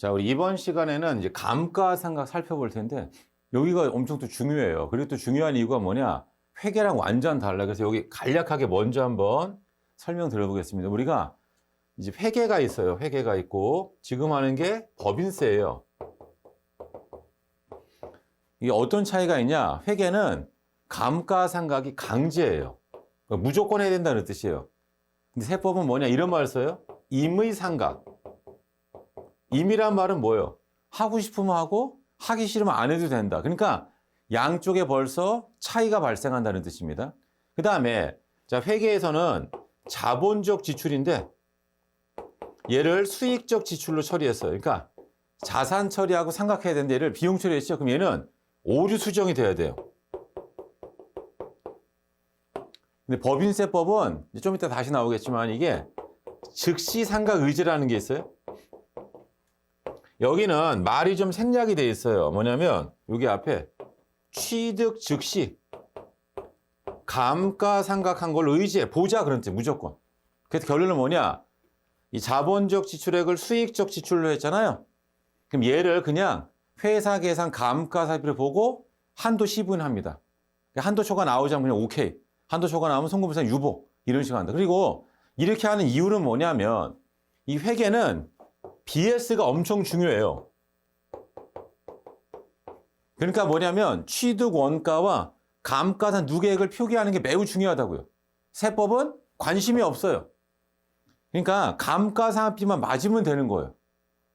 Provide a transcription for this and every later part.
자, 우리 이번 시간에는 이제 감가상각 살펴볼 텐데 여기가 엄청 또 중요해요. 그리고 또 중요한 이유가 뭐냐? 회계랑 완전 달라. 그래서 여기 간략하게 먼저 한번 설명 들어보겠습니다. 우리가 이제 회계가 있어요. 회계가 있고 지금 하는 게 법인세예요. 이게 어떤 차이가 있냐? 회계는 감가상각이 강제예요. 그러니까 무조건 해야 된다는 뜻이에요. 근데 세법은 뭐냐? 이런 말을 써요. 임의 상각. 임이란 말은 뭐예요? 하고 싶으면 하고 하기 싫으면 안 해도 된다. 그러니까 양쪽에 벌써 차이가 발생한다는 뜻입니다. 그 다음에 자 회계에서는 자본적 지출인데 얘를 수익적 지출로 처리했어요. 그러니까 자산 처리하고 삼각해야 되는데 얘를 비용 처리했죠. 그럼 얘는 오류 수정이 돼야 돼요. 근데 법인세법은 좀 이따 다시 나오겠지만 이게 즉시 상각 의제라는 게 있어요. 여기는 말이 좀 생략이 돼 있어요. 뭐냐면 여기 앞에 취득 즉시 감가상각한 걸 의지해 보자 그런 뜻 무조건. 그래서 결론은 뭐냐? 이 자본적 지출액을 수익적 지출로 했잖아요. 그럼 얘를 그냥 회사 계산 감가사비를 보고 한도 시분합니다. 한도 초과 나오자면 그냥 오케이. 한도 초과 나오면 송금부산 유보 이런 식으로 한다. 그리고 이렇게 하는 이유는 뭐냐면 이 회계는 BS가 엄청 중요해요. 그러니까 뭐냐면 취득 원가와 감가산 누계액을 표기하는 게 매우 중요하다고요. 세법은 관심이 없어요. 그러니까 감가상각비만 맞으면 되는 거예요.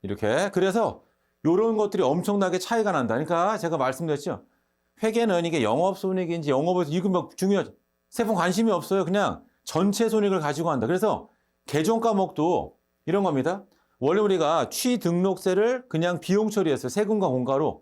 이렇게. 그래서 이런 것들이 엄청나게 차이가 난다. 그러니까 제가 말씀드렸죠. 회계는 이게 영업 손익인지 영업에서 이거 막 중요하죠. 세법 관심이 없어요. 그냥 전체 손익을 가지고 한다. 그래서 개정 과목도 이런 겁니다. 원래 우리가 취등록세를 그냥 비용 처리했어요. 세금과 공가로.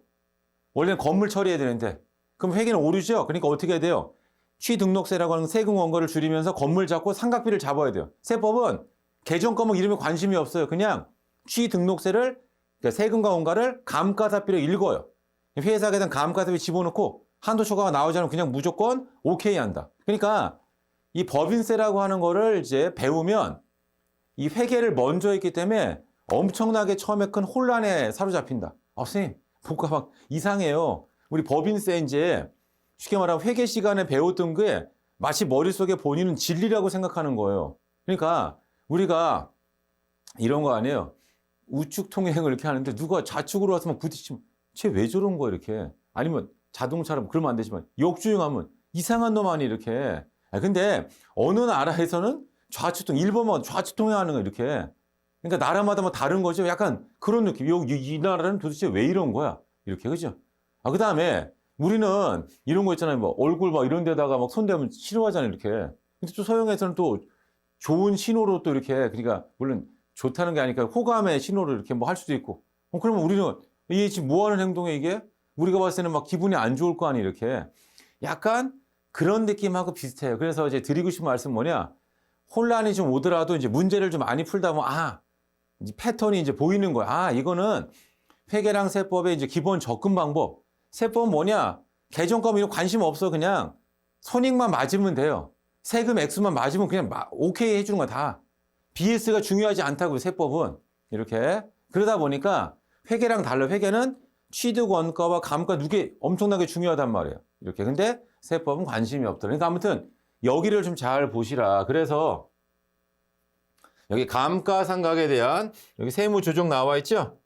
원래는 건물 처리해야 되는데. 그럼 회계는 오류죠? 그러니까 어떻게 해야 돼요? 취등록세라고 하는 세금 원가를 줄이면서 건물 잡고 상각비를 잡아야 돼요. 세법은 개정 과목 이름에 관심이 없어요. 그냥 취등록세를 그러니까 세금과 원가를 감가사비로 읽어요. 회사 계산 감가사비 집어넣고 한도 초과가 나오지 않으면 그냥 무조건 오케이 한다. 그러니까 이 법인세라고 하는 거를 이제 배우면 이 회계를 먼저 했기 때문에 엄청나게 처음에 큰 혼란에 사로잡힌다. 아, 선생님, 뭔가 막 이상해요. 우리 법인세 이제 쉽게 말하면 회계 시간에 배웠던 게 마치 머릿속에 본인은 진리라고 생각하는 거예요. 그러니까 우리가 이런 거 아니에요. 우측 통행을 이렇게 하는데 누가 좌측으로 와서 막 부딪히면 쟤 왜 저런 거야 이렇게. 아니면 자동차로 그러면 안 되지만 역주행하면 이상한 놈 아니 이렇게. 아, 근데 어느 나라에서는 좌측통 일본만 좌측 통행하는 거 이렇게. 그러니까 나라마다 뭐 다른 거죠. 약간 그런 느낌. 이, 이, 이 나라는 도대체 왜 이런 거야? 이렇게 그죠? 아 그 다음에 우리는 이런 거 있잖아요. 뭐 얼굴 막 이런 데다가 막 손대면 싫어하잖아요. 이렇게. 근데 또 서양에서는 또 좋은 신호로 또 이렇게 그러니까 물론 좋다는 게 아니니까 호감의 신호를 이렇게 뭐 할 수도 있고. 어, 그러면 우리는 이게 지금 뭐 하는 행동에 이게 우리가 봤을 때는 막 기분이 안 좋을 거 아니에요. 이렇게. 약간 그런 느낌하고 비슷해요. 그래서 이제 드리고 싶은 말씀 은 뭐냐? 혼란이 좀 오더라도 이제 문제를 좀 많이 풀다 보면 아, 이제 패턴이 이제 보이는 거야. 아, 이거는 회계랑 세법의 이제 기본 접근 방법. 세법은 뭐냐? 개정과목 이런 관심 없어. 그냥 손익만 맞으면 돼요. 세금 액수만 맞으면 그냥 마- 오케이 해주는 거야, 다. BS가 중요하지 않다고, 세법은. 이렇게. 그러다 보니까 회계랑 달라. 회계는 취득 원가와 감가 누게 엄청나게 중요하단 말이에요. 이렇게. 근데 세법은 관심이 없다. 그러니까 아무튼 여기를 좀 잘 보시라. 그래서 여기 감가상각에 대한 여기 세무 조정 나와 있죠?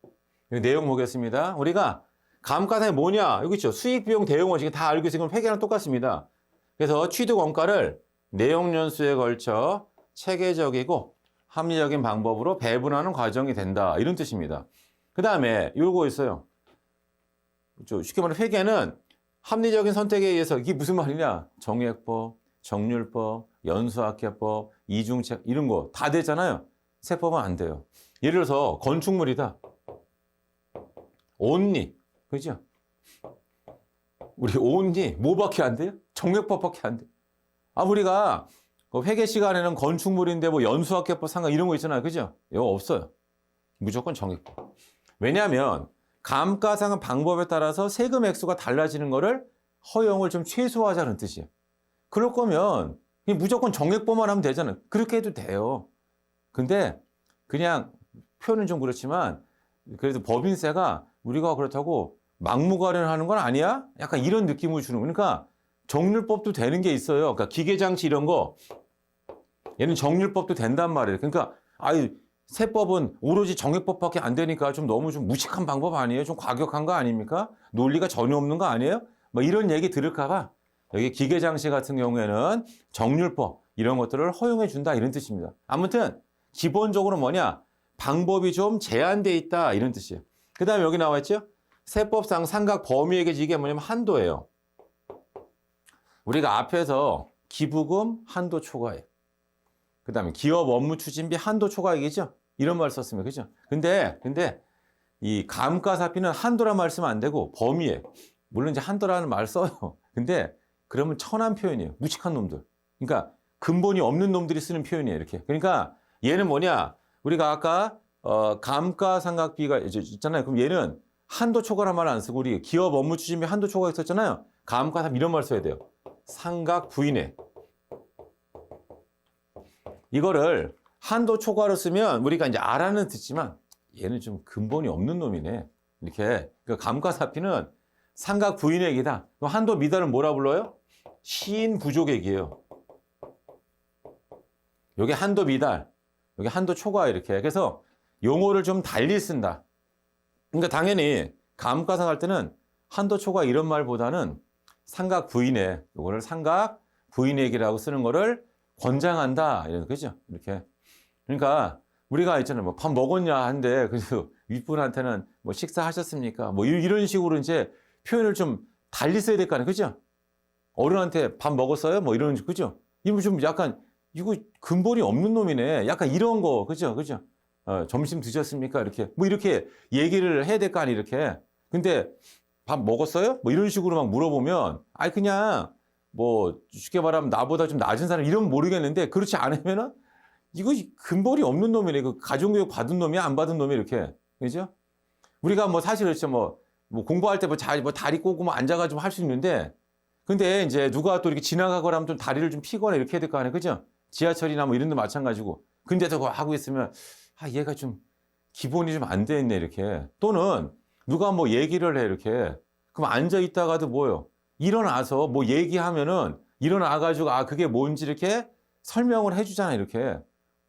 여기 내용 보겠습니다. 우리가 감가상이 뭐냐? 여기 있죠. 수익 비용 대용 원칙 다 알고 있으면 회계랑 똑같습니다. 그래서 취득 원가를 내용 연수에 걸쳐 체계적이고 합리적인 방법으로 배분하는 과정이 된다. 이런 뜻입니다. 그 다음에 요거 있어요. 저 쉽게 말해 회계는 합리적인 선택에 의해서 이게 무슨 말이냐? 정액법, 정률법, 연수학계법, 이중책 이런 거 다 되잖아요. 세법은 안 돼요. 예를 들어서 건축물이다. 온리 그죠? 우리 온리 뭐밖에 안 돼요? 정액법밖에 안 돼. 아 우리가 그 회계 시간에는 건축물인데 뭐 연수학계법 상관 이런 거 있잖아요. 그죠? 이거 없어요. 무조건 정액법. 왜냐하면 감가상은 방법에 따라서 세금 액수가 달라지는 거를 허용을 좀 최소화하자는 뜻이에요. 그럴 거면 무조건 정액법만 하면 되잖아요. 그렇게 해도 돼요. 근데 그냥 표현은 좀 그렇지만 그래서 법인세가 우리가 그렇다고 막무가내하는 건 아니야? 약간 이런 느낌을 주는 거. 그러니까 정률법도 되는 게 있어요. 그러니까 기계장치 이런 거 얘는 정률법도 된단 말이에요. 그러니까 아이 세법은 오로지 정액법밖에 안 되니까 좀 너무 좀 무식한 방법 아니에요? 좀 과격한 거 아닙니까? 논리가 전혀 없는 거 아니에요? 뭐 이런 얘기 들을까 봐 여기 기계장치 같은 경우에는 정률법 이런 것들을 허용해 준다 이런 뜻입니다. 아무튼 기본적으로 뭐냐 방법이 좀 제한돼 있다 이런 뜻이에요. 그 다음에 여기 나와 있죠? 세법상 상각 범위에게 이게 뭐냐면 한도예요. 우리가 앞에서 기부금 한도 초과액. 그 다음에 기업 업무 추진비 한도 초과액이죠? 이런 말 썼으면, 그죠? 근데, 근데, 이 감가사비는 한도란 말 쓰면 안 되고, 범위액. 물론 이제 한도라는 말 써요. 근데, 그러면 천한 표현이에요. 무식한 놈들. 그러니까, 근본이 없는 놈들이 쓰는 표현이에요. 이렇게. 그러니까, 얘는 뭐냐? 우리가 아까, 어, 감가상각비가 있잖아요. 그럼 얘는 한도 초과란 말 안 쓰고, 우리 기업 업무 추진비 한도 초과 있었잖아요. 감가상 이런 말 써야 돼요. 상각 부인액. 이거를 한도 초과로 쓰면 우리가 이제 알아는 듣지만 얘는 좀 근본이 없는 놈이네. 이렇게. 그 감가사피는 상각 부인액이다. 한도 미달은 뭐라 불러요? 시인 부족액이에요. 요게 한도 미달, 요게 한도 초과 이렇게. 그래서 용어를 좀 달리 쓴다. 그러니까 당연히 감가상 할 때는 한도 초과 이런 말보다는 상각 부인액, 요거를 상각 부인액이라고 쓰는 거를 권장한다. 이런 거죠. 이렇게. 그러니까 우리가 있잖아요. 뭐 밥 먹었냐 한데 그래서 윗분한테는 뭐 식사하셨습니까? 뭐 이- 이런 식으로 이제 표현을 좀 달리 써야 될 거 아니에요. 그죠? 어른한테 밥 먹었어요? 뭐 이런 그죠? 이거 좀 약간 이거 근본이 없는 놈이네. 약간 이런 거 그죠? 그죠? 어, 점심 드셨습니까? 이렇게 뭐 이렇게 얘기를 해야 될 거 아니에요. 이렇게. 근데 밥 먹었어요? 뭐 이런 식으로 막 물어보면 아이 그냥 뭐 쉽게 말하면 나보다 좀 낮은 사람 이러면 모르겠는데 그렇지 않으면은 이거 근본이 없는 놈이네. 그 가정교육 받은 놈이야 안 받은 놈이 이렇게 그죠? 우리가 뭐 사실 그렇죠 뭐, 뭐 공부할 때뭐 자, 뭐 다리 꼬고 뭐 앉아가지고 할 수 있는데 근데 이제 누가 또 이렇게 지나가거나 하면 좀 다리를 좀 피거나 이렇게 해야 될 거 아니에요, 그죠? 지하철이나 뭐 이런 데 마찬가지고 근데도 그거 하고 있으면 아 얘가 좀 기본이 좀 안 돼 있네 이렇게 또는 누가 뭐 얘기를 해 이렇게 그럼 앉아 있다가도 뭐요? 일어나서 뭐 얘기하면은 일어나가지고 아 그게 뭔지 이렇게 설명을 해주잖아 이렇게.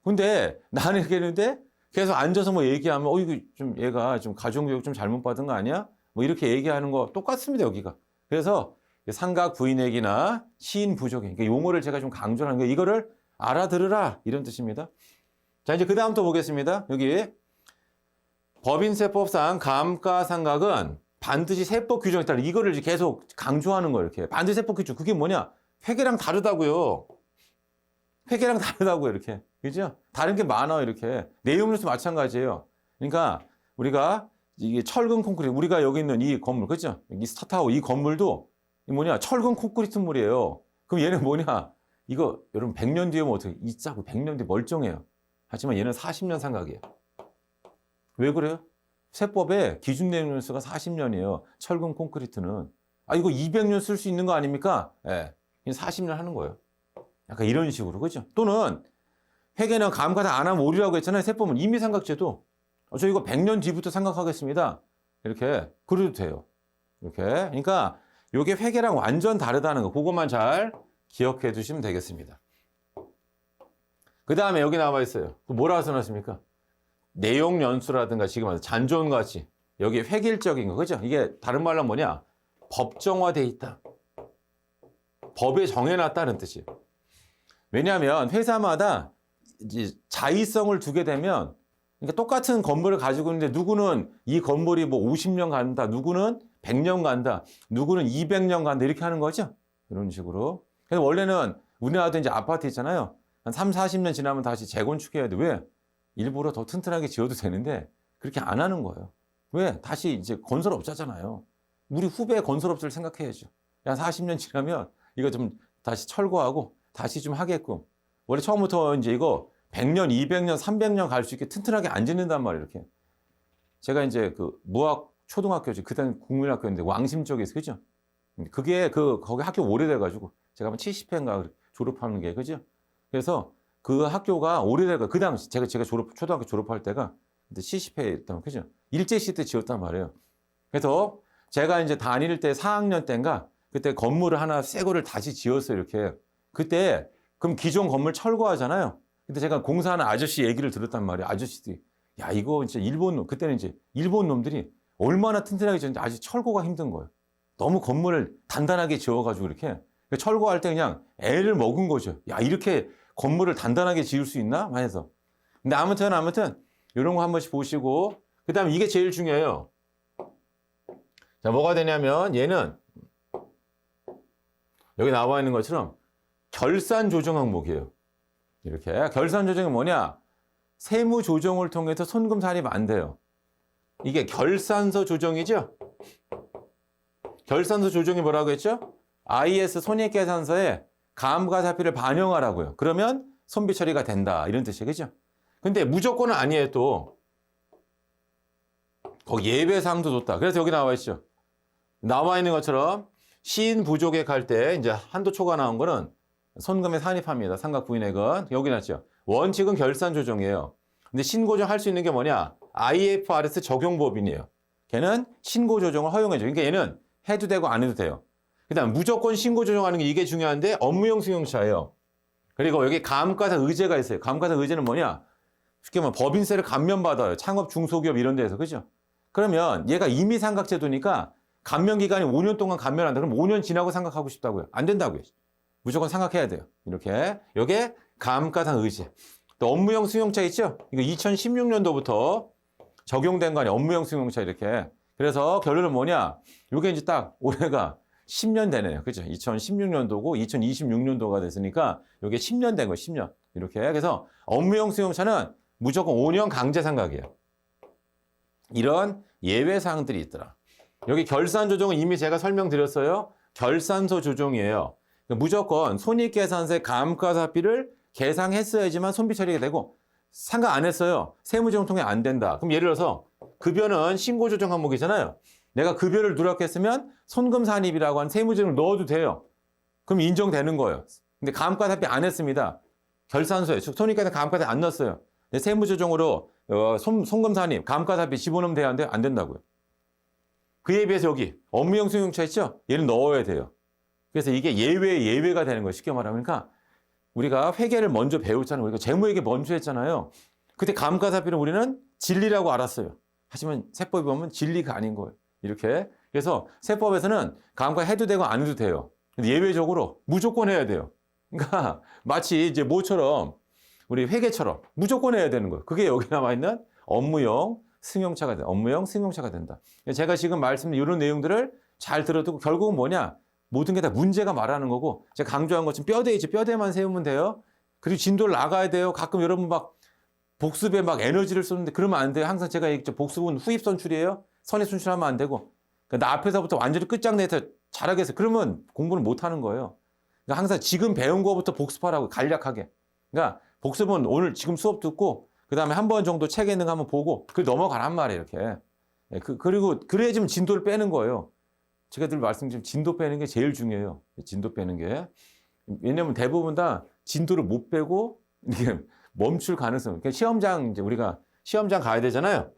근데 나는 했는데 계속 앉아서 뭐 얘기하면 어 이거 좀 얘가 좀 가정교육 좀 잘못 받은 거 아니야? 뭐 이렇게 얘기하는 거 똑같습니다 여기가. 그래서 상각 부인액이나 시인 부족액 그러니까 용어를 제가 좀 강조하는 거 이거를 알아들으라 이런 뜻입니다. 자 이제 그 다음 또 보겠습니다. 여기 법인세법상 감가상각은 반드시 세법 규정에 따라 이거를 계속 강조하는 거예요. 이렇게 반드시 세법 규정 그게 뭐냐? 회계랑 다르다고요. 회계랑 다르다고요. 이렇게 그죠? 다른 게 많아요. 이렇게 내용으로서 마찬가지예요. 그러니까 우리가 이게 철근 콘크리트 우리가 여기 있는 이 건물 그죠? 이 스타타워 이 건물도 이 뭐냐 철근 콘크리트 물이에요. 그럼 얘는 뭐냐? 이거 여러분 100년 뒤에 뭐 어떻게 이 짜고 100년 뒤에 멀쩡해요. 하지만 얘는 40년 상각이에요. 왜 그래요? 세법의 기준 내용수가 40년이에요. 철근 콘크리트는. 아, 이거 200년 쓸 수 있는 거 아닙니까? 예. 40년 하는 거예요. 약간 이런 식으로. 그죠? 또는 회계는 감가상 안 하면 오류라고 했잖아요. 세법은 이미 삼각제도. 어, 저 이거 100년 뒤부터 생각하겠습니다. 이렇게. 그래도 돼요. 이렇게. 그러니까 이게 회계랑 완전 다르다는 거. 그것만 잘 기억해 두시면 되겠습니다. 그 다음에 여기 나와 있어요. 또 뭐라고 써놨습니까? 내용 연수라든가 지금 말해서 잔존 가치 여기 획일적인 거 그죠? 이게 다른 말로 뭐냐? 법정화돼 있다. 법에 정해놨다는 뜻이에요. 왜냐하면 회사마다 자의성을 두게 되면 그러니까 똑같은 건물을 가지고 있는데 누구는 이 건물이 뭐 50년 간다, 누구는 100년 간다, 누구는 200년 간다 이렇게 하는 거죠. 이런 식으로. 그래서 원래는 우리나라도 이제 아파트 있잖아요. 한 3, 40년 지나면 다시 재건축해야 돼. 왜? 일부러 더 튼튼하게 지어도 되는데 그렇게 안 하는 거예요. 왜? 다시 이제 건설업자잖아요. 우리 후배 건설업자를 생각해야죠. 야, 40년 지나면 이거 좀 다시 철거하고 다시 좀 하게끔. 원래 처음부터 이제 이거 100년, 200년, 300년 갈 수 있게 튼튼하게 안 짓는단 말이에요, 이렇게. 제가 이제 그 무학 초등학교지, 그때는 국민학교인데 왕심 쪽에서, 그죠? 그게 그, 거기 학교 오래돼가지고 제가 한 70회인가 졸업하는 게, 그죠? 그래서 그 학교가 오래돼가 그 당시 제가 제가 졸업 초등학교 졸업할 때가 근데 시시패했다면 그죠? 일제 시대 때 지었단 말이에요. 그래서 제가 이제 다닐 때 4학년 때인가 그때 건물을 하나 새 거를 다시 지었어요 이렇게. 그때 그럼 기존 건물 철거하잖아요. 근데 제가 공사하는 아저씨 얘기를 들었단 말이에요. 아저씨들이 야 이거 진짜 일본 놈 그때는 이제 일본 놈들이 얼마나 튼튼하게 지었는지 아직 철거가 힘든 거예요. 너무 건물을 단단하게 지어가지고 이렇게 그러니까 철거할 때 그냥 애를 먹은 거죠. 야 이렇게 건물을 단단하게 지을 수 있나? 해서. 근데 아무튼 아무튼 이런 거 한 번씩 보시고 그 다음에 이게 제일 중요해요. 자 뭐가 되냐면 얘는 여기 나와 있는 것처럼 결산 조정 항목이에요. 이렇게 결산 조정이 뭐냐? 세무 조정을 통해서 손금 산입 안 돼요. 이게 결산서 조정이죠? 결산서 조정이 뭐라고 했죠? IS 손익계산서에 감가사피를 반영하라고요. 그러면 손비 처리가 된다. 이런 뜻이겠죠? 근데 무조건은 아니에요, 또. 거기 예외사항도 줬다. 그래서 여기 나와 있죠. 나와 있는 것처럼 시인 부족액 할 때 이제 한도 초과 나온 거는 손금에 산입합니다. 삼각 부인액은. 여기 났죠. 원칙은 결산 조정이에요. 근데 신고정 할 수 있는 게 뭐냐? IFRS 적용 법인이에요. 걔는 신고 조정을 허용해줘. 그러니까 얘는 해도 되고 안 해도 돼요. 그 다음 무조건 신고 조정하는 게 이게 중요한데 업무용 승용차예요. 그리고 여기 감가사 의제가 있어요. 감가사 의제는 뭐냐? 쉽게 말하면 법인세를 감면받아요. 창업 중소기업 이런 데에서. 그죠? 그러면 얘가 이미 삼각제도니까 감면 기간이 5년 동안 감면한다. 그럼 5년 지나고 삼각하고 싶다고요. 안 된다고요. 무조건 삼각해야 돼요. 이렇게. 요게 감가상 의제. 또 업무용 승용차 있죠? 이거 2016년도부터 적용된 거 아니에요. 업무용 승용차 이렇게. 그래서 결론은 뭐냐? 요게 이제 딱 올해가 10년 되네요. 그죠? 2016년도고 2026년도가 됐으니까 요게 10년 된 거예요. 10년. 이렇게. 그래서 업무용 승용차는 무조건 5년 강제 삼각이에요. 이런 예외 사항들이 있더라. 여기 결산 조정은 이미 제가 설명드렸어요. 결산서 조정이에요. 무조건 손익계산세 감가사비를 계상했어야지만 손비 처리가 되고 상각 안 했어요. 세무조정통에 안 된다. 그럼 예를 들어서 급여는 신고 조정 항목이잖아요. 내가 급여를 누락했으면 손금 산입이라고 한 세무조정을 넣어도 돼요. 그럼 인정되는 거예요. 근데 감가사비 안 했습니다. 결산서에 손익계산 감가사비 안 넣었어요. 세무조정으로 어, 손, 손금 산입, 감가사비 집어넣으면 돼야 안, 돼? 안 된다고요. 그에 비해서 여기 업무용 승용차 있죠? 얘는 넣어야 돼요. 그래서 이게 예외 예외가 되는 거예요. 쉽게 말하면 그러니까 우리가 회계를 먼저 배웠잖아요. 우리가 재무회계 먼저 했잖아요. 그때 감가사비는 우리는 진리라고 알았어요. 하지만 세법이 보면 진리가 아닌 거예요. 이렇게. 그래서 세법에서는 감가 해도 되고 안 해도 돼요. 예외적으로 무조건 해야 돼요. 그러니까 마치 이제 뭐처럼 우리 회계처럼 무조건 해야 되는 거예요. 그게 여기 나와 있는 업무용 승용차가 돼. 업무용 승용차가 된다. 제가 지금 말씀드린 이런 내용들을 잘 들어두고 결국은 뭐냐? 모든 게 다 문제가 말하는 거고 제가 강조한 것처럼 뼈대 있죠. 뼈대만 세우면 돼요. 그리고 진도를 나가야 돼요. 가끔 여러분 막 복습에 막 에너지를 쏘는데 그러면 안 돼요. 항상 제가 얘기했죠. 복습은 후입 선출이에요. 선입 선출하면 안 되고. 그러니까 나 앞에서부터 완전히 끝장내서 잘하겠어요. 그러면 공부를 못 하는 거예요. 그러니까 항상 지금 배운 거부터 복습하라고 간략하게. 그러니까 복습은 오늘 지금 수업 듣고 그 다음에 한 번 정도 책 예능 한번 보고 그 넘어가란 말이에요. 이렇게. 예, 그, 그리고 그래야지만 진도를 빼는 거예요. 제가 늘 말씀드린 진도 빼는 게 제일 중요해요. 진도 빼는 게. 왜냐면 대부분 다 진도를 못 빼고 이게 멈출 가능성. 그러니까 시험장 이제 우리가 시험장 가야 되잖아요.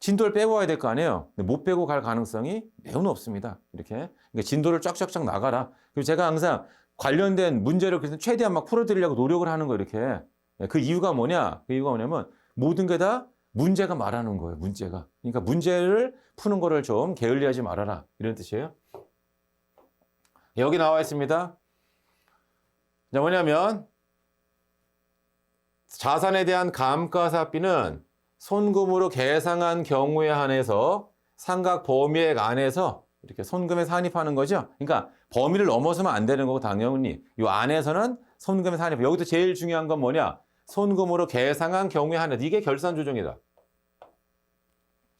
진도를 빼고 가야 될 거 아니에요. 못 빼고 갈 가능성이 매우 높습니다. 이렇게. 그러니까 진도를 쫙쫙쫙 나가라. 그리고 제가 항상 관련된 문제를 그래서 최대한 막 풀어드리려고 노력을 하는 거 이렇게. 그 이유가 뭐냐? 그 이유가 뭐냐면 모든 게 다 문제가 말하는 거예요. 문제가. 그러니까 문제를 푸는 거를 좀 게을리하지 말아라. 이런 뜻이에요. 여기 나와 있습니다. 자, 뭐냐면 자산에 대한 감가사비는 손금으로 계상한 경우에 한해서 상각 범위액 안에서 이렇게 손금에 산입하는 거죠. 그러니까 범위를 넘어서면 안 되는 거고 당연히 이 안에서는 손금에 산입. 여기도 제일 중요한 건 뭐냐? 손금으로 계상한 경우에 한해서 이게 결산 조정이다.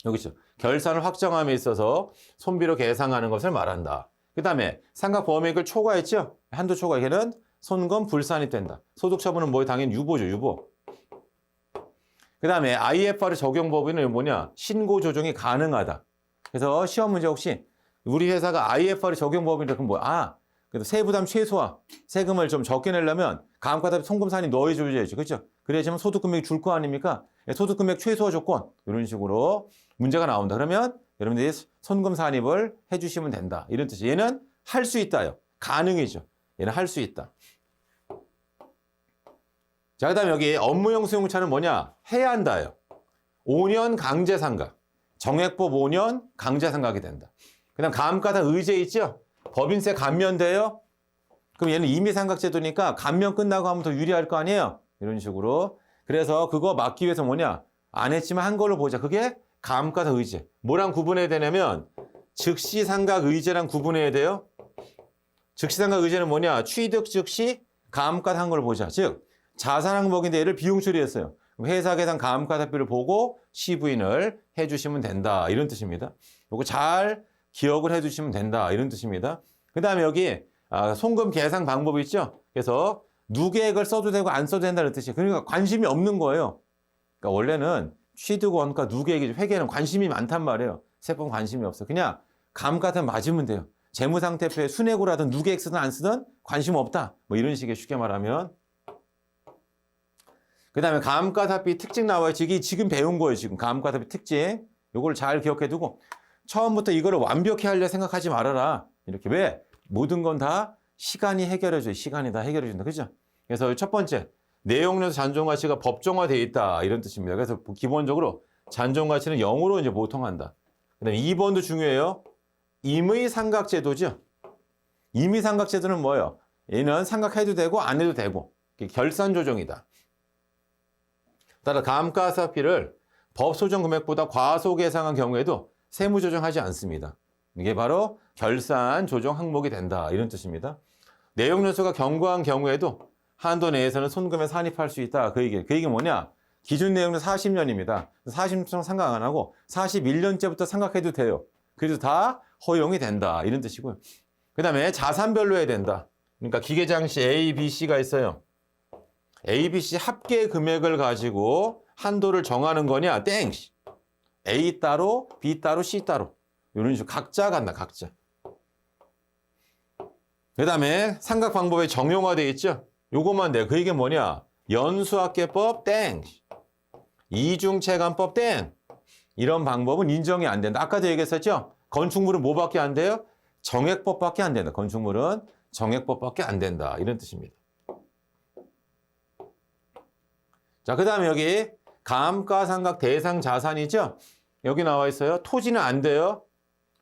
여기 있죠. 결산을 확정함에 있어서 손비로 계상하는 것을 말한다. 그 다음에 상각 범위액을 초과했죠. 한도 초과. 걔는 손금 불산입된다. 소득 처분은 뭐 당연히 유보죠. 유보. 그 다음에 IFR 적용 법인은 뭐냐? 신고 조정이 가능하다. 그래서 시험 문제 혹시 우리 회사가 IFR 적용 법인이라 그럼 뭐야? 아, 그래도 세부담 최소화, 세금을 좀 적게 내려면 감가답 송금산이 넣어줘야지. 그렇죠? 그래야지만 소득 금액이 줄 거 아닙니까? 예, 소득 금액 최소 조건 이런 식으로 문제가 나온다. 그러면 여러분들이 손금 산입을 해주시면 된다. 이런 뜻이 얘는 할 수 있다요. 가능이죠. 얘는 할 수 있다. 자, 그 다음에 여기 업무용 수용차는 뭐냐? 해야 한다요. 5년 강제 상각. 정액법 5년 강제 상각이 된다. 그 다음 감가상 의제 있죠? 법인세 감면돼요? 그럼 얘는 임의상각제도니까 감면 끝나고 하면 더 유리할 거 아니에요? 이런 식으로. 그래서 그거 막기 위해서 뭐냐? 안 했지만 한 걸로 보자. 그게 감가상 의제. 뭐랑 구분해야 되냐면 즉시 상각 의제랑 구분해야 돼요. 즉시 상각 의제는 뭐냐? 취득 즉시 감가한 걸 보자. 즉 자산 항목인데 얘를 비용 처리했어요. 회사 계산 감가사비를 보고 시부인을 해주시면 된다. 이런 뜻입니다. 요거 잘 기억을 해 주시면 된다. 이런 뜻입니다. 그 다음에 여기 아, 송금 계산 방법이 있죠. 그래서 누계액을 써도 되고 안 써도 된다는 뜻이에요. 그러니까 관심이 없는 거예요. 그러니까 원래는 취득 원가 누계액이 회계는 관심이 많단 말이에요. 세법 관심이 없어. 그냥 감 같은 맞으면 돼요. 재무상태표에 순회고라든 누계액 쓰든 안 쓰든 관심 없다. 뭐 이런 식의 쉽게 말하면. 그 다음에 감가사비 특징 나와요. 지금 배운 거예요. 지금 감가사비 특징. 요걸 잘 기억해 두고 처음부터 이거를 완벽히 하려 생각하지 말아라. 이렇게 왜? 모든 건 다 시간이 해결해줘요. 시간이 다 해결해 준다. 그죠? 그래서 첫 번째, 내용에서 잔존 가치가 법정화되어 있다. 이런 뜻입니다. 그래서 기본적으로 잔존 가치는 0으로 이제 보통 한다. 그 다음에 2번도 중요해요. 임의 삼각 제도죠. 임의 삼각 제도는 뭐예요? 얘는 삼각해도 되고 안 해도 되고 결산 조정이다. 따라 감가사피를 법소정 금액보다 과소 계상한 경우에도 세무 조정하지 않습니다. 이게 바로 결산 조정 항목이 된다 이런 뜻입니다. 내용 연수가 견고한 경우에도 한도 내에서는 손금에 산입할 수 있다. 그 얘기. 그 얘기 뭐냐? 기준 내용은 40년입니다. 40년 상각 안 하고 41년째부터 상각해도 돼요. 그래도 다 허용이 된다. 이런 뜻이고요. 그 다음에 자산별로 해야 된다. 그러니까 기계장시 A, B, C가 있어요. A, B, C 합계 금액을 가지고 한도를 정하는 거냐? 땡! A 따로, B 따로, C 따로. 이런 식으로 각자 간다, 각자. 그 다음에 삼각 방법에 정용화되어 있죠? 요것만 돼. 그 이게 뭐냐? 연수학계법 땡! 이중체감법 땡! 이런 방법은 인정이 안 된다. 아까도 얘기했었죠? 건축물은 뭐밖에 안 돼요? 정액법밖에 안 된다. 건축물은 정액법밖에 안 된다. 이런 뜻입니다. 자, 그 다음에 여기 감가상각 대상 자산이죠? 여기 나와 있어요. 토지는 안 돼요.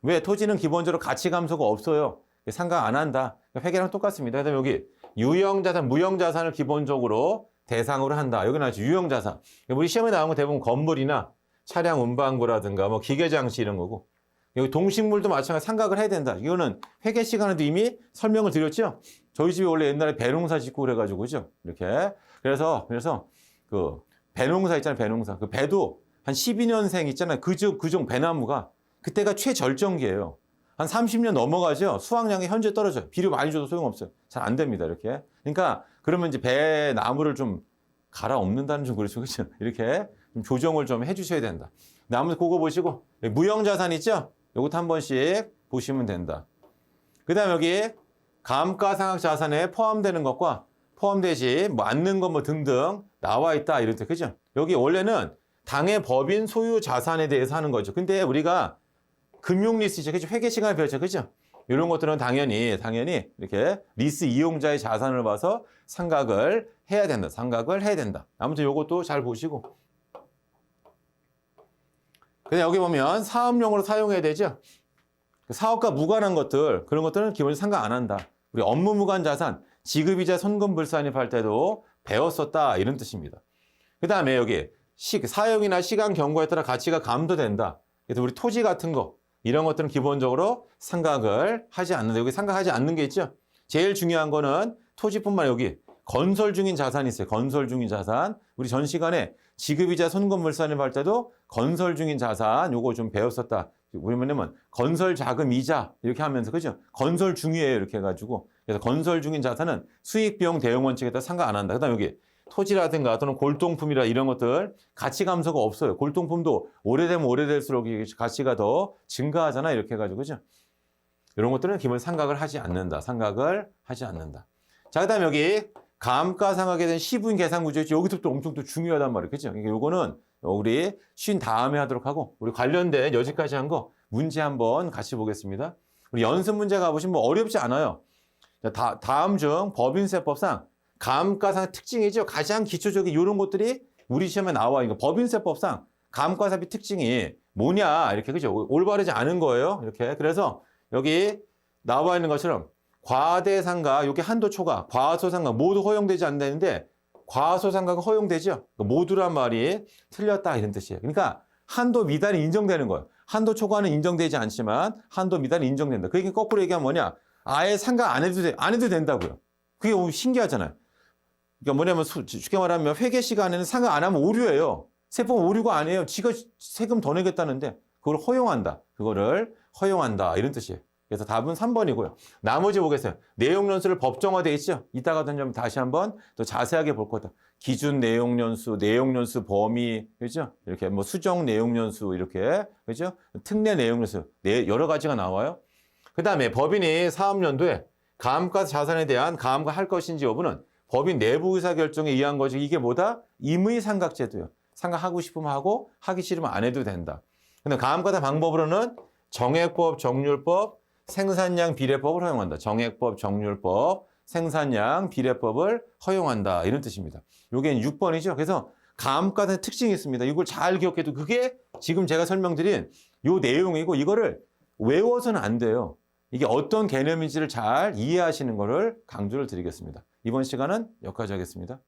왜? 토지는 기본적으로 가치 감소가 없어요. 상각 안 한다. 회계랑 똑같습니다. 그다음에 여기 유형자산, 무형자산을 기본적으로 대상으로 한다. 여기 나왔죠. 유형자산. 우리 시험에 나온 거 대부분 건물이나 차량 운반구라든가 뭐 기계장치 이런 거고. 여기 동식물도 마찬가지 상각을 해야 된다. 이거는 회계 시간에도 이미 설명을 드렸죠. 저희 집이 원래 옛날에 배농사 짓고 그래가지고 그죠. 이렇게. 그래서 그래서 그 배농사 있잖아요. 배농사. 그 배도 한 12년생 있잖아요. 그중 그중 배나무가 그때가 최절정기예요. 한 30년 넘어가죠. 수확량이 현재 떨어져요. 비료 많이 줘도 소용없어요. 잘 안 됩니다. 이렇게. 그러니까 그러면 이제 배 나무를 좀 갈아엎는다는 좀 그렇죠. 그렇죠. 이렇게 좀 조정을 좀 해주셔야 된다. 나무 그거 보시고 무형자산 있죠? 요것도 한 번씩 보시면 된다. 그 다음 여기 감가상각 자산에 포함되는 것과 포함되지 뭐 않는 것 뭐 등등 나와 있다 이럴 때 그죠? 여기 원래는 당의 법인 소유 자산에 대해서 하는 거죠. 근데 우리가 금융 리스죠. 그죠? 회계 시간을 배웠죠. 그죠? 이런 것들은 당연히, 당연히 이렇게 리스 이용자의 자산을 봐서 상각을 해야 된다. 상각을 해야 된다. 아무튼 이것도 잘 보시고. 근데 여기 보면 사업용으로 사용해야 되죠. 사업과 무관한 것들, 그런 것들은 기본적으로 상각 안 한다. 우리 업무 무관 자산, 지급이자 손금 불산입할 때도 배웠었다. 이런 뜻입니다. 그 다음에 여기 시, 사용이나 시간 경과에 따라 가치가 감도된다. 그래서 우리 토지 같은 거, 이런 것들은 기본적으로 상각을 하지 않는다. 여기 상각하지 않는 게 있죠. 제일 중요한 거는 토지뿐만 여기 건설 중인 자산이 있어요. 건설 중인 자산. 우리 전 시간에 지급이자 손금물산을 할 때도 건설 중인 자산 요거 좀 배웠었다. 우리 뭐냐면 건설 자금 이자 이렇게 하면서 그죠? 건설 중이에요 이렇게 해가지고 그래서 건설 중인 자산은 수익 비용 대응 원칙에 따라 상각 안 한다. 그다음 여기 토지라든가 또는 골동품이라 이런 것들 가치 감소가 없어요. 골동품도 오래되면 오래될수록 가치가 더 증가하잖아 이렇게 해가지고 그죠? 이런 것들은 기본 상각을 하지 않는다. 상각을 하지 않는다. 자, 그 다음 여기 감가상각에 대한 시분 계산 구조 있죠. 여기서부터 엄청 또 중요하단 말이에요. 그죠? 그러니까 요거는 우리 쉰 다음에 하도록 하고 우리 관련된 여지까지 한 거 문제 한번 같이 보겠습니다. 우리 연습 문제 가보시면 뭐 어렵지 않아요. 자, 다, 다음 중 법인세법상 감가상 특징이죠. 가장 기초적인 이런 것들이 우리 시험에 나와. 이거 법인세법상 감가상의 특징이 뭐냐 이렇게 그죠? 올바르지 않은 거예요. 이렇게 그래서 여기 나와 있는 것처럼 과대상가 여기 한도 초과 과소상가 모두 허용되지 않는데 과소상가가 허용되죠. 그러니까 모두란 말이 틀렸다 이런 뜻이에요. 그러니까 한도 미달이 인정되는 거예요. 한도 초과는 인정되지 않지만 한도 미달이 인정된다. 그 얘기 거꾸로 얘기하면 뭐냐? 아예 상가 안 해도 돼, 안 해도 된다고요. 그게 신기하잖아요. 그러니까 뭐냐면 수- 쉽게 말하면 회계 시간에는 상가 안 하면 오류예요. 세법 오류가 아니에요. 지가 세금 더 내겠다는데 그걸 허용한다. 그거를 허용한다. 이런 뜻이에요. 그래서 답은 3번이고요. 나머지 보겠어요. 내용 연수를 법정화돼 있죠. 이따가 좀 다시 한번 또 자세하게 볼 거다. 기준 내용 연수, 내용 연수 범위, 그죠? 이렇게 뭐 수정 내용 연수 이렇게, 그죠? 특례 내용 연수, 네, 여러 가지가 나와요. 그 다음에 법인이 사업연도에 감가 자산에 대한 감가할 것인지 여부는 법인 내부 의사 결정에 의한 거지. 이게 뭐다? 임의 삼각제도요. 삼각하고 싶으면 하고 하기 싫으면 안 해도 된다. 근데 감가다 방법으로는 정액법, 정률법, 생산량 비례법을 허용한다. 정액법, 정률법, 생산량 비례법을 허용한다. 이런 뜻입니다. 요게 6번이죠. 그래서 감가의 특징이 있습니다. 이걸 잘 기억해도 그게 지금 제가 설명드린 요 내용이고 이거를 외워서는 안 돼요. 이게 어떤 개념인지를 잘 이해하시는 것을 강조를 드리겠습니다. 이번 시간은 여기까지 하겠습니다.